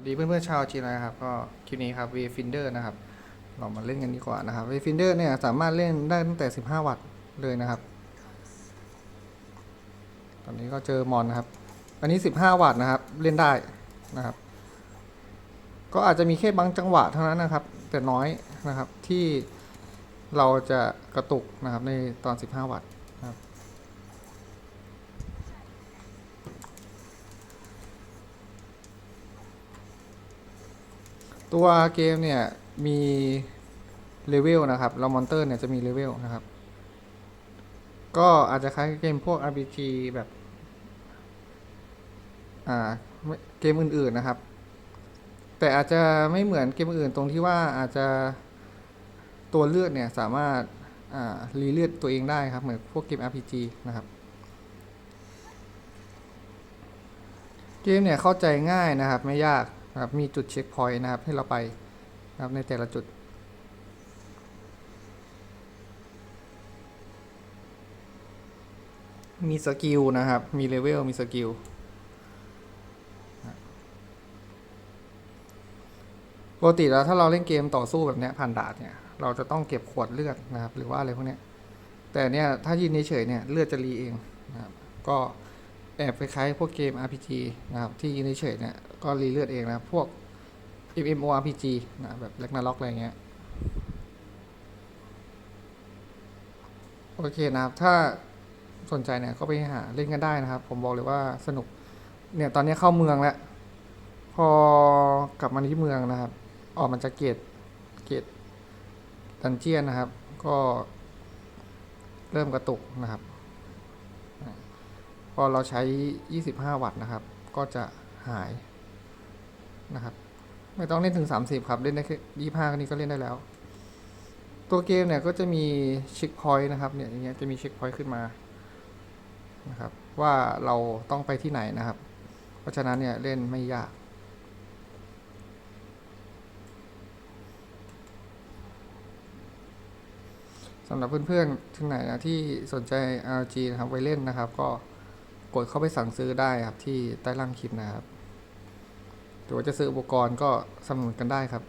วัสดีเพื่อนๆชาวจีนนะครับก็คลิปนี้ครับ Wayfinder นะครับ เรามาเล่นกันดีกว่านะครับ Wayfinder เนี่ยสามารถเล่นได้ตั้งแต่ 15 วัตต์เลยนะครับ ตอนนี้ก็เจอมอนนะครับ อันนี้ 15 วัตต์นะครับเล่นได้นะครับ ก็อาจจะมีแค่บางจังหวะเท่านั้นนะครับ แต่น้อยนะครับที่เราจะกระตุกนะครับในตอน 15 วัตต์นะครับ ตัวเกมเนี่ยมีเลเวลนะครับแล้วมอนเตอร์เนี่ยจะมีเลเวลนะครับ ก็อาจจะคล้ายเกมพวก RPG แบบ อ่าเกมอื่นๆนะครับ แต่อาจจะไม่เหมือนเกมอื่นตรงที่ว่าอาจจะตัวเลือดเนี่ยสามารถอ่ารีเลือดตัวเองได้ครับ เหมือนพวกเกม RPG นะครับ เกมเนี่ยเข้าใจง่ายนะครับ ไม่ยาก นะครับมีจุดเช็คพอยต์นะครับให้เราไปนะครับในแต่ละจุดมีสกิลนะครับ มีเลเวล มีสกิล ปกติแล้วถ้าเราเล่นเกมต่อสู้แบบเนี้ยผ่านดานเนี่ย เราจะต้องเก็บขวดเลือดนะครับ หรือว่าอะไรพวกเนี้ยแต่เนี่ยถ้ายืนเฉยเนี่ยเลือดจะรีเองนะครับ ก็ แอบคล้ายๆพวกเกม RPG นะครับที่ยืนเฉยเนี่ยก็รีเลือดเองนะพวก MMORPG นะแบบ Ragnarok อะไรเงี้ยโอเคนะครับ ถ้าสนใจเนี่ยก็ไปหาเล่นกันได้นะครับ ผมบอกเลยว่าสนุก เนี่ยตอนนี้เข้าเมืองแล้ว พอกลับมาที่เมืองนะครับ ออกมันจะเกตเกตดันเจียนนะครับ ก็เริ่มกระตุกนะครับ อเราใช้ 25 วัตต์นะครับ ก็จะหายนะครับ ไม่ต้องเล่นถึง 30 ครับ เล่นได้แค่25นี้ก็เล่นได้แล้ว ตัวเกมเนี่ยก็จะมีเช็คพอยต์นะครับ เนี่ยอย่างเงี้ยจะมีเช็คพอยต์ขึ้นมานะครับ ว่าเราต้องไปที่ไหนนะครับ เพราะฉะนั้นเนี่ยเล่นไม่ยากสำหรับเพื่อนๆ ที่ไหนนะที่สนใจ RG นะครับไว้เล่นนะครับก็ กดเข้าไปสั่งซื้อได้ครับที่ใต้ล่างคลิปนะครับหรือว่าจะซื้ออุปกรณ์ก็สนับสนุนกันได้ครับ